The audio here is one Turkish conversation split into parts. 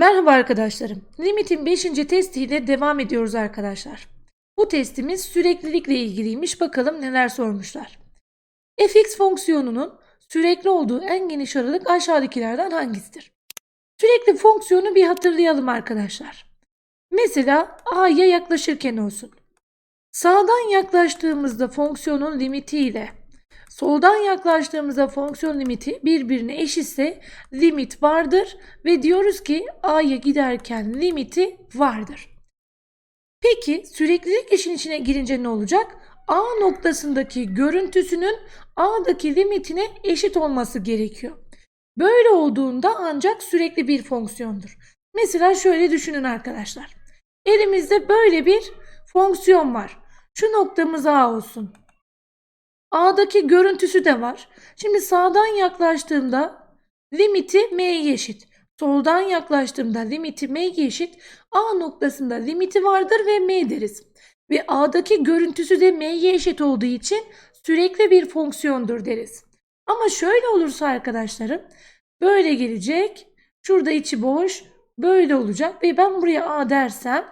Merhaba arkadaşlarım. Limit'in 5. testiyle devam ediyoruz arkadaşlar. Bu testimiz süreklilikle ilgiliymiş. Bakalım neler sormuşlar. fx fonksiyonunun sürekli olduğu en geniş aralık aşağıdakilerden hangisidir? Sürekli fonksiyonu bir hatırlayalım arkadaşlar. Mesela a'ya yaklaşırken olsun. Sağdan yaklaştığımızda fonksiyonun limiti ile soldan yaklaştığımızda fonksiyon limiti birbirine eşitse limit vardır ve diyoruz ki a'ya giderken limiti vardır. Peki süreklilik işin içine girince ne olacak? A noktasındaki görüntüsünün A'daki limitine eşit olması gerekiyor. Böyle olduğunda ancak sürekli bir fonksiyondur. Mesela şöyle düşünün arkadaşlar. Elimizde böyle bir fonksiyon var. Şu noktamız A olsun. A'daki görüntüsü de var. Şimdi sağdan yaklaştığımda limiti m'ye eşit. Soldan yaklaştığımda limiti m'ye eşit. A noktasında limiti vardır ve m deriz. Ve A'daki görüntüsü de m'ye eşit olduğu için sürekli bir fonksiyondur deriz. Ama şöyle olursa arkadaşlarım böyle gelecek. Şurada içi boş. Böyle olacak ve ben buraya A dersem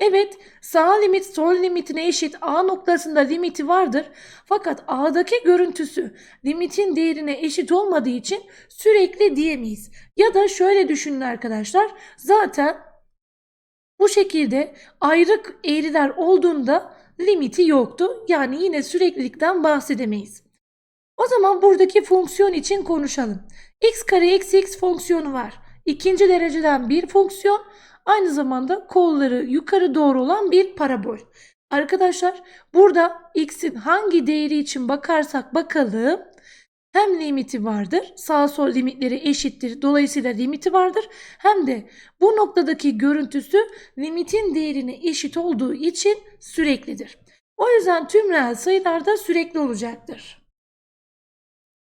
Evet, sağ limit sol limitine eşit A noktasında limiti vardır. Fakat A'daki görüntüsü limitin değerine eşit olmadığı için sürekli diyemeyiz. Ya da şöyle düşünün arkadaşlar. Zaten bu şekilde ayrık eğriler olduğunda limiti yoktu. Yani yine süreklilikten bahsedemeyiz. O zaman buradaki fonksiyon için konuşalım. x kare eksi x fonksiyonu var. İkinci dereceden bir fonksiyon aynı zamanda kolları yukarı doğru olan bir parabol. Arkadaşlar burada x'in hangi değeri için bakarsak bakalım hem limiti vardır. Sağ sol limitleri eşittir. Dolayısıyla limiti vardır. Hem de bu noktadaki görüntüsü limitin değerine eşit olduğu için süreklidir. O yüzden tüm reel sayılarda sürekli olacaktır.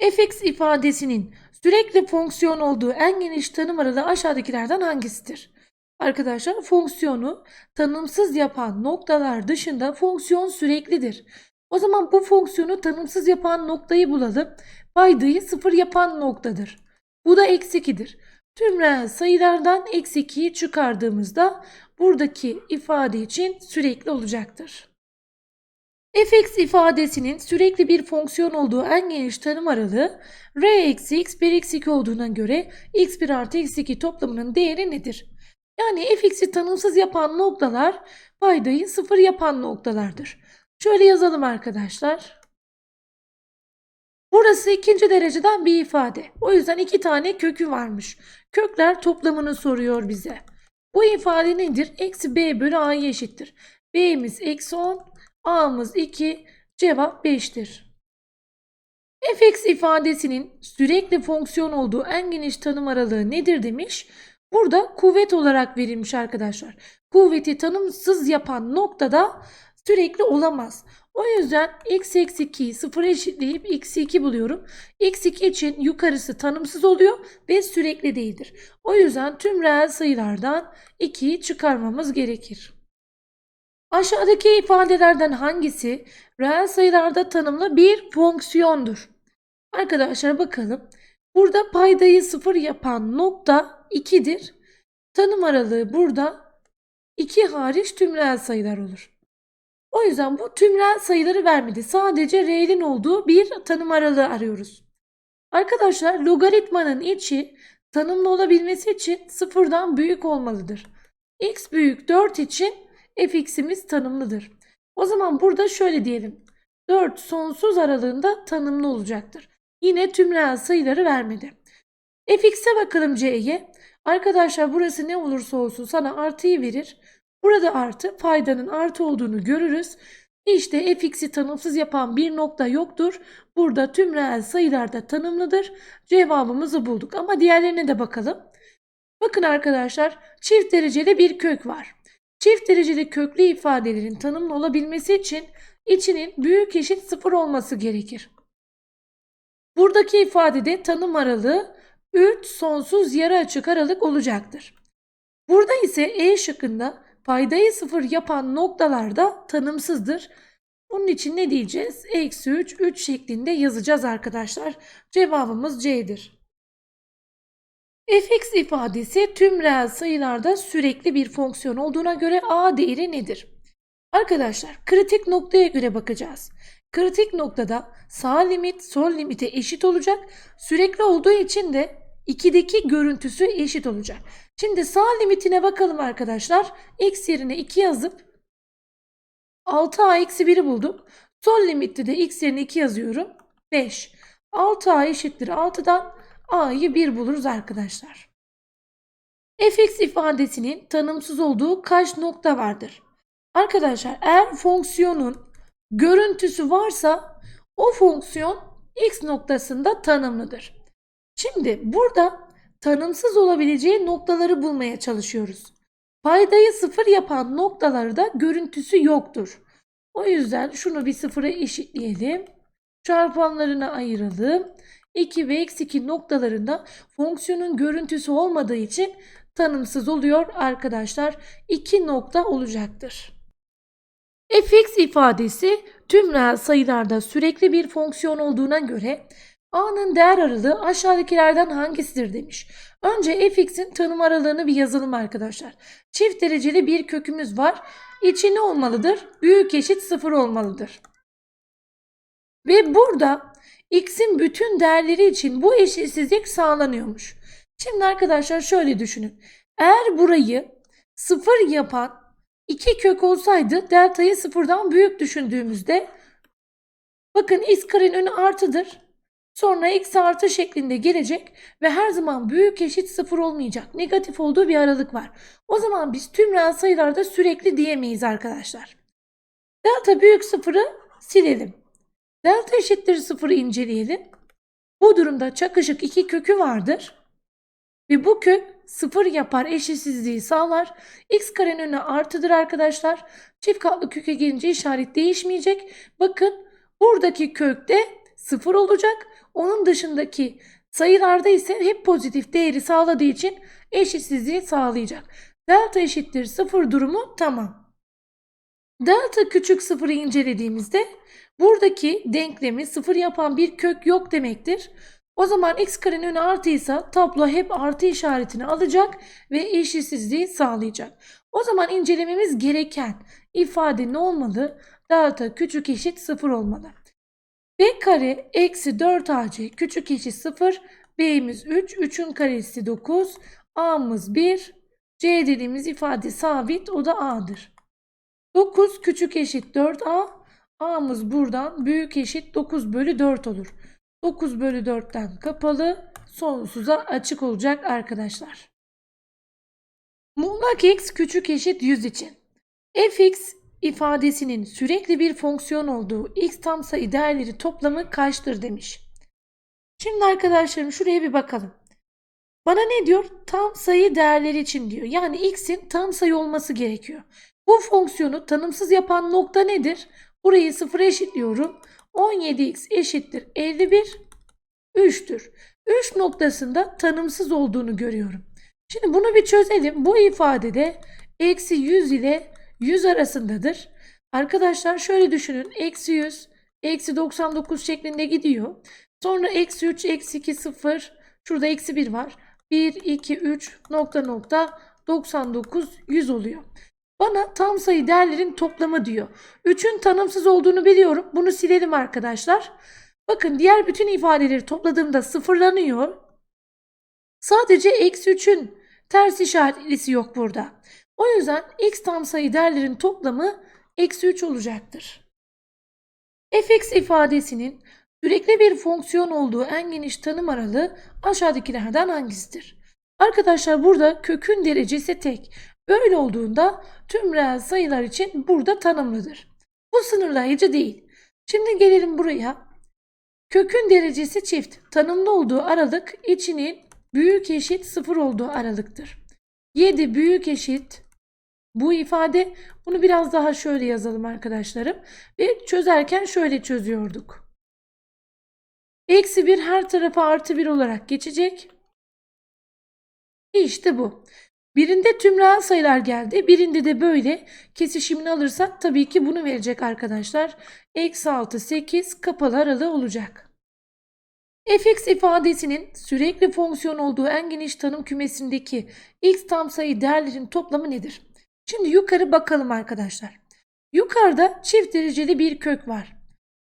fx ifadesinin sürekli fonksiyon olduğu en geniş tanım aralığı aşağıdakilerden hangisidir? Arkadaşlar fonksiyonu tanımsız yapan noktalar dışında fonksiyon süreklidir. O zaman bu fonksiyonu tanımsız yapan noktayı bulalım. Paydayı sıfır yapan noktadır. Bu da eksi 2'dir. Tüm reel sayılardan eksi 2'yi çıkardığımızda buradaki ifade için sürekli olacaktır. fx ifadesinin sürekli bir fonksiyon olduğu en geniş tanım aralığı r eksi x 1 eksi 2 olduğuna göre x1 artı x2 toplamının değeri nedir? Yani fx'i tanımsız yapan noktalar paydayı sıfır yapan noktalardır. Şöyle yazalım arkadaşlar. Burası ikinci dereceden bir ifade. O yüzden iki tane kökü varmış. Kökler toplamını soruyor bize. Bu ifade nedir? Eksi b bölü a'ya eşittir. b'miz eksi 10, a'mız 2, cevap 5'tir. fx ifadesinin sürekli fonksiyon olduğu en geniş tanım aralığı nedir demiş. Burada kuvvet olarak verilmiş arkadaşlar. Kuvveti tanımsız yapan noktada sürekli olamaz. O yüzden x eksi 2'yi 0 eşitleyip x'i 2 buluyorum. x 2 için yukarısı tanımsız oluyor ve sürekli değildir. O yüzden tüm reel sayılardan 2'yi çıkarmamız gerekir. Aşağıdaki ifadelerden hangisi reel sayılarda tanımlı bir fonksiyondur? Arkadaşlar bakalım. Burada paydayı 0 yapan nokta 2'dir. Tanım aralığı burada 2 hariç tüm reel sayılar olur. O yüzden bu tüm reel sayıları vermedi. Sadece reelin olduğu bir tanım aralığı arıyoruz. Arkadaşlar logaritmanın içi tanımlı olabilmesi için sıfırdan büyük olmalıdır. x büyük 4 için fx'imiz tanımlıdır. O zaman burada şöyle diyelim. 4 sonsuz aralığında tanımlı olacaktır. Yine tüm reel sayıları vermedi. fx'e bakalım c'ye. Arkadaşlar burası ne olursa olsun sana artıyı verir. Burada artı paydanın artı olduğunu görürüz. İşte fx'i tanımsız yapan bir nokta yoktur. Burada tüm reel sayılarda tanımlıdır. Cevabımızı bulduk ama diğerlerine de bakalım. Bakın arkadaşlar çift dereceli bir kök var. Çift dereceli köklü ifadelerin tanımlı olabilmesi için içinin büyük eşit sıfır olması gerekir. Buradaki ifadede tanım aralığı 3 sonsuz yarı açık aralık olacaktır. Burada ise E şıkkında paydayı sıfır yapan noktalarda tanımsızdır. Bunun için ne diyeceğiz? Eksi 3, 3 şeklinde yazacağız arkadaşlar. Cevabımız C'dir. fx ifadesi tüm reel sayılarda sürekli bir fonksiyon olduğuna göre a değeri nedir? Arkadaşlar kritik noktaya göre bakacağız. Kritik noktada sağ limit sol limite eşit olacak. Sürekli olduğu için de 2'deki görüntüsü eşit olacak. Şimdi sağ limitine bakalım arkadaşlar. X yerine 2 yazıp 6a eksi 1'i bulduk. Sol limitte de x yerine 2 yazıyorum. 5. 6a eşittir 6'dan a'yı 1 buluruz arkadaşlar. fx ifadesinin tanımsız olduğu kaç nokta vardır? Arkadaşlar eğer fonksiyonun görüntüsü varsa o fonksiyon x noktasında tanımlıdır. Şimdi burada tanımsız olabileceği noktaları bulmaya çalışıyoruz. Paydayı sıfır yapan noktalarda görüntüsü yoktur. O yüzden şunu bir sıfıra eşitleyelim. Çarpanlarına ayıralım. 2 ve eksi 2 noktalarında fonksiyonun görüntüsü olmadığı için tanımsız oluyor arkadaşlar. 2 nokta olacaktır. fx ifadesi tüm reel sayılarda sürekli bir fonksiyon olduğuna göre a'nın değer aralığı aşağıdakilerden hangisidir demiş. Önce fx'in tanım aralığını bir yazalım arkadaşlar. Çift dereceli bir kökümüz var. İçi ne olmalıdır? Büyük eşit 0 olmalıdır. Ve burada x'in bütün değerleri için bu eşitsizlik sağlanıyormuş. Şimdi arkadaşlar şöyle düşünün. Eğer burayı 0 yapan iki kök olsaydı deltayı sıfırdan büyük düşündüğümüzde bakın x karenin önü artıdır. Sonra eksi artı şeklinde gelecek ve her zaman büyük eşit sıfır olmayacak. Negatif olduğu bir aralık var. O zaman biz tüm reel sayılarda sürekli diyemeyiz arkadaşlar. Delta büyük sıfırı silelim. Delta eşittir sıfırı inceleyelim. Bu durumda çakışık iki kökü vardır. Ve bu kök sıfır yapar eşitsizliği sağlar. X karenin önüne artıdır arkadaşlar. Çift katlı köke gelince işaret değişmeyecek. Bakın buradaki kökte sıfır olacak. Onun dışındaki sayılarda ise hep pozitif değeri sağladığı için eşitsizliği sağlayacak. Delta eşittir sıfır durumu tamam. Delta küçük sıfırı incelediğimizde buradaki denklemi sıfır yapan bir kök yok demektir. O zaman x karenin önü artıysa tablo hep artı işaretini alacak ve eşitsizliği sağlayacak. O zaman incelememiz gereken ifade ne olmalı? Delta küçük eşit sıfır olmalı. B kare eksi 4ac küçük eşit 0. B'miz 3. 3'ün karesi 9. A'mız 1. C dediğimiz ifade sabit. O da A'dır. 9 küçük eşit 4A. A'mız buradan büyük eşit 9 bölü 4 olur. 9 bölü 4'ten kapalı sonsuza açık olacak arkadaşlar. Muğlak x küçük eşit 100 için. fx ifadesinin sürekli bir fonksiyon olduğu x tam sayı değerleri toplamı kaçtır demiş. Şimdi arkadaşlarım şuraya bir bakalım. Bana ne diyor? Tam sayı değerleri için diyor. Yani x'in tam sayı olması gerekiyor. Bu fonksiyonu tanımsız yapan nokta nedir? Burayı sıfıra eşitliyorum. 17x eşittir 51 3'tür. 3 noktasında tanımsız olduğunu görüyorum. Şimdi bunu bir çözelim. Bu ifadede eksi 100 ile 100 arasındadır. Arkadaşlar şöyle düşünün. Eksi 100, eksi 99 şeklinde gidiyor. Sonra eksi 3, eksi 2, 0. Şurada eksi 1 var. 1, 2, 3 nokta nokta 99, 100 oluyor. Bana tam sayı değerlerin toplamı diyor. 3'ün tanımsız olduğunu biliyorum. Bunu silelim arkadaşlar. Bakın diğer bütün ifadeleri topladığımda sıfırlanıyor. Sadece eksi 3'ün ters işaretlisi yok burada. O yüzden x tam sayı değerlerin toplamı eksi 3 olacaktır. fx ifadesinin sürekli bir fonksiyon olduğu en geniş tanım aralığı aşağıdakilerden hangisidir? Arkadaşlar burada kökün derecesi tek. Böyle olduğunda tüm reel sayılar için burada tanımlıdır. Bu sınırlayıcı değil. Şimdi gelelim buraya. Kökün derecesi çift. Tanımlı olduğu aralık içinin büyük eşit sıfır olduğu aralıktır. 7 büyük eşit bu ifade bunu biraz daha şöyle yazalım arkadaşlarım. Ve çözerken şöyle çözüyorduk. Eksi 1 her tarafa artı 1 olarak geçecek. İşte bu. Birinde tüm reel sayılar geldi. Birinde de böyle kesişimini alırsak tabii ki bunu verecek arkadaşlar. Eksi 6, 8 kapalı aralığı olacak. fx ifadesinin sürekli fonksiyon olduğu en geniş tanım kümesindeki x tam sayı değerlerin toplamı nedir? Şimdi yukarı bakalım arkadaşlar. Yukarıda çift dereceli bir kök var.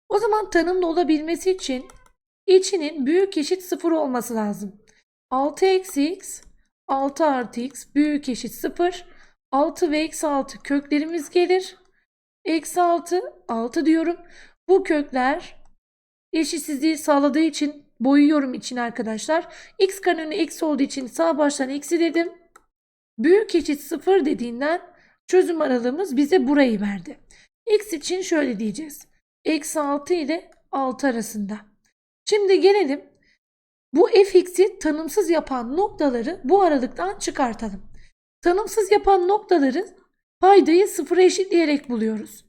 O zaman tanımlı olabilmesi için içinin büyük eşit 0 olması lazım. 6 eksi x 6 artı x büyük eşit 0. 6 ve eksi 6 köklerimiz gelir. Eksi 6 6 diyorum. Bu kökler eşitsizliği sağladığı için boyuyorum için arkadaşlar. X kanunu eksi olduğu için sağ baştan eksi dedim. Büyük eşit 0 dediğinden çözüm aralığımız bize burayı verdi. X için şöyle diyeceğiz. Eksi 6 ile 6 arasında. Şimdi gelelim bu fx'i tanımsız yapan noktaları bu aralıktan çıkartalım. Tanımsız yapan noktaları paydayı sıfıra eşitleyerek buluyoruz.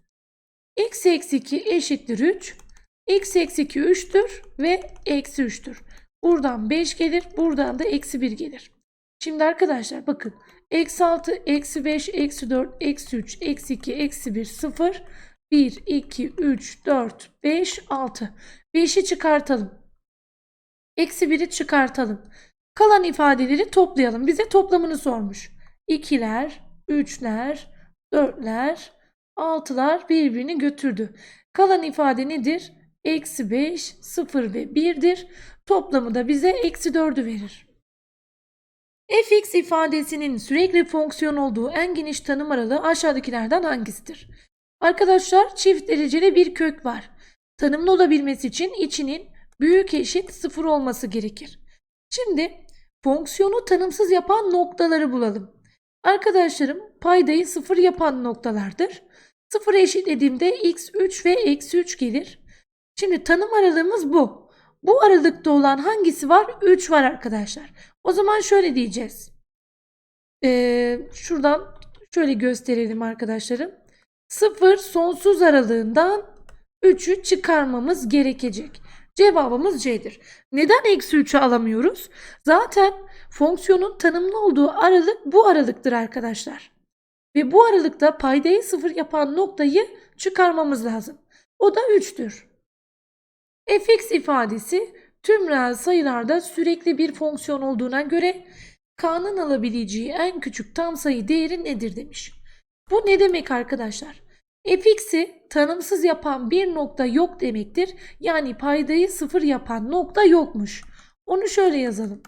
x eksi 2 eşittir 3. x eksi 2 3'tür ve eksi 3'tür. Buradan 5 gelir. Buradan da eksi 1 gelir. Şimdi arkadaşlar bakın. Eksi 6, eksi 5, eksi 4, eksi 3, eksi 2, eksi 1, 0, 1, 2, 3, 4, 5, 6. 5'i çıkartalım. Eksi 1'i çıkartalım. Kalan ifadeleri toplayalım. Bize toplamını sormuş. 2'ler, 3'ler, 4'ler, 6'lar birbirini götürdü. Kalan ifade nedir? Eksi 5, 0 ve 1'dir. Toplamı da bize eksi 4'ü verir. Fx ifadesinin sürekli fonksiyon olduğu en geniş tanım aralığı aşağıdakilerden hangisidir? Arkadaşlar çift dereceli bir kök var. Tanımlı olabilmesi için içinin büyük eşit 0 olması gerekir. Şimdi fonksiyonu tanımsız yapan noktaları bulalım. Arkadaşlarım paydayı 0 yapan noktalardır. 0 eşitlediğimde x 3 ve eksi 3 gelir. Şimdi tanım aralığımız bu. Bu aralıkta olan hangisi var? 3 var arkadaşlar. O zaman şöyle diyeceğiz. Ee, şuradan şöyle gösterelim arkadaşlarım. 0 sonsuz aralığından 3'ü çıkarmamız gerekecek. Cevabımız C'dir. Neden eksi 3'ü alamıyoruz? Zaten fonksiyonun tanımlı olduğu aralık bu aralıktır arkadaşlar. Ve bu aralıkta paydayı sıfır yapan noktayı çıkarmamız lazım. O da 3'tür. fx ifadesi tüm reel sayılarda sürekli bir fonksiyon olduğuna göre k'nın alabileceği en küçük tam sayı değeri nedir demiş. Bu ne demek arkadaşlar? fx'i tanımsız yapan bir nokta yok demektir. Yani paydayı sıfır yapan nokta yokmuş. Onu şöyle yazalım.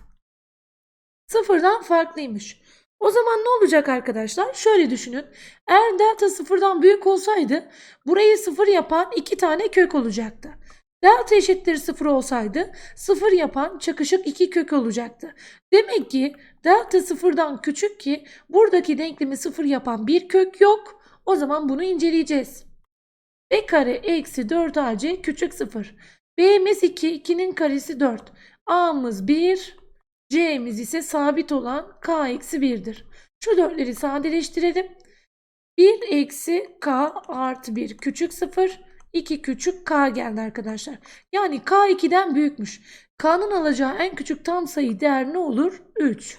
Sıfırdan farklıymış. O zaman ne olacak arkadaşlar? Şöyle düşünün. Eğer delta sıfırdan büyük olsaydı burayı sıfır yapan iki tane kök olacaktı. Delta eşittir sıfır olsaydı sıfır yapan çakışık iki kök olacaktı. Demek ki delta sıfırdan küçük ki buradaki denklemi sıfır yapan bir kök yok. O zaman bunu inceleyeceğiz. B kare eksi 4ac küçük 0. B'miz 2, 2'nin karesi 4. A'mız 1, C'miz ise sabit olan K eksi 1'dir. Şu 4'leri sadeleştirelim. 1 eksi K artı 1 küçük 0. 2 küçük K geldi arkadaşlar. Yani K 2'den büyükmüş. K'nın alacağı en küçük tam sayı değer ne olur? 3.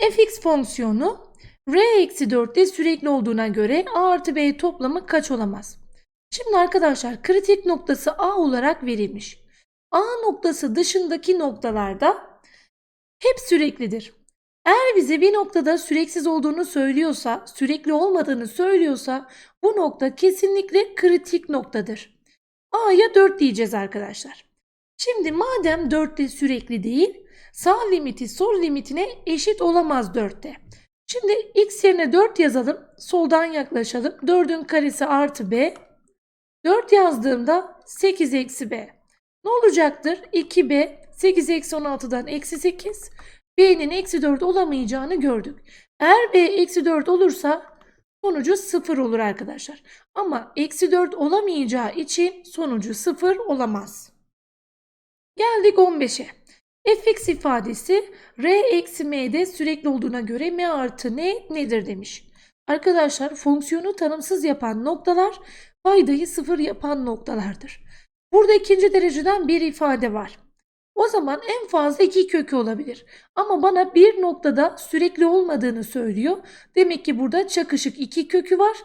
fx fonksiyonu R-4'te sürekli olduğuna göre A artı B toplamı kaç olamaz? Şimdi arkadaşlar kritik noktası A olarak verilmiş. A noktası dışındaki noktalarda hep süreklidir. Eğer bize bir noktada süreksiz olduğunu söylüyorsa, sürekli olmadığını söylüyorsa bu nokta kesinlikle kritik noktadır. A'ya 4 diyeceğiz arkadaşlar. Şimdi madem 4'te sürekli değil, sağ limiti sol limitine eşit olamaz 4'te. Şimdi x yerine 4 yazalım. Soldan yaklaşalım. 4'ün karesi artı b. 4 yazdığımda 8 eksi b. Ne olacaktır? 2b 8 eksi 16'dan eksi 8. b'nin eksi 4 olamayacağını gördük. Eğer b eksi 4 olursa sonucu 0 olur arkadaşlar. Ama eksi 4 olamayacağı için sonucu 0 olamaz. Geldik 15'e fx ifadesi r eksi m'de sürekli olduğuna göre m artı n nedir demiş. Arkadaşlar fonksiyonu tanımsız yapan noktalar paydayı sıfır yapan noktalardır. Burada ikinci dereceden bir ifade var. O zaman en fazla iki kökü olabilir. Ama bana bir noktada sürekli olmadığını söylüyor. Demek ki burada çakışık iki kökü var.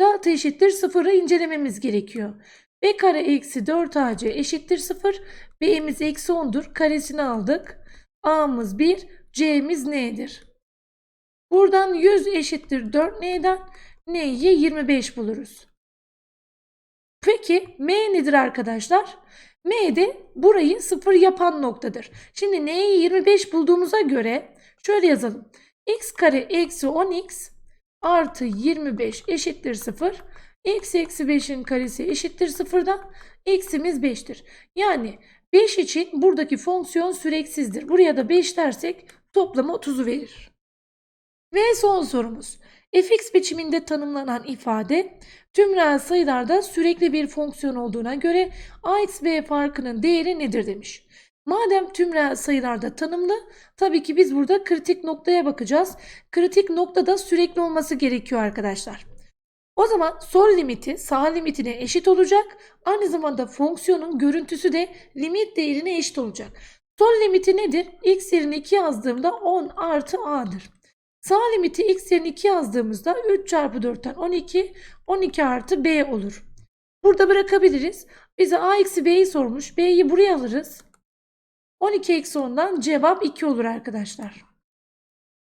Delta eşittir sıfırı incelememiz gerekiyor. b kare eksi 4ac eşittir 0. b'miz eksi 10'dur. Karesini aldık. a'mız 1, c'miz n'dir. Buradan 100 eşittir 4 n'den n'yi 25 buluruz. Peki m nedir arkadaşlar? M de burayı 0 yapan noktadır. Şimdi n'yi 25 bulduğumuza göre şöyle yazalım. x kare eksi 10x artı 25 eşittir 0. x eksi 5'in karesi eşittir 0'dan x'imiz 5'tir. Yani 5 için buradaki fonksiyon süreksizdir. Buraya da 5 dersek toplamı 30'u verir. Ve son sorumuz. Fx biçiminde tanımlanan ifade tüm reel sayılarda sürekli bir fonksiyon olduğuna göre ax b farkının değeri nedir demiş. Madem tüm reel sayılarda tanımlı, tabii ki biz burada kritik noktaya bakacağız. Kritik noktada sürekli olması gerekiyor arkadaşlar. O zaman sol limiti sağ limitine eşit olacak. Aynı zamanda fonksiyonun görüntüsü de limit değerine eşit olacak. Sol limiti nedir? x yerine 2 yazdığımda 10 artı a'dır. Sağ limiti x yerine 2 yazdığımızda 3 çarpı 4'ten 12, 12 artı b olur. Burada bırakabiliriz. Bize a eksi b'yi sormuş. b'yi buraya alırız. 12 eksi 10'dan cevap 2 olur arkadaşlar.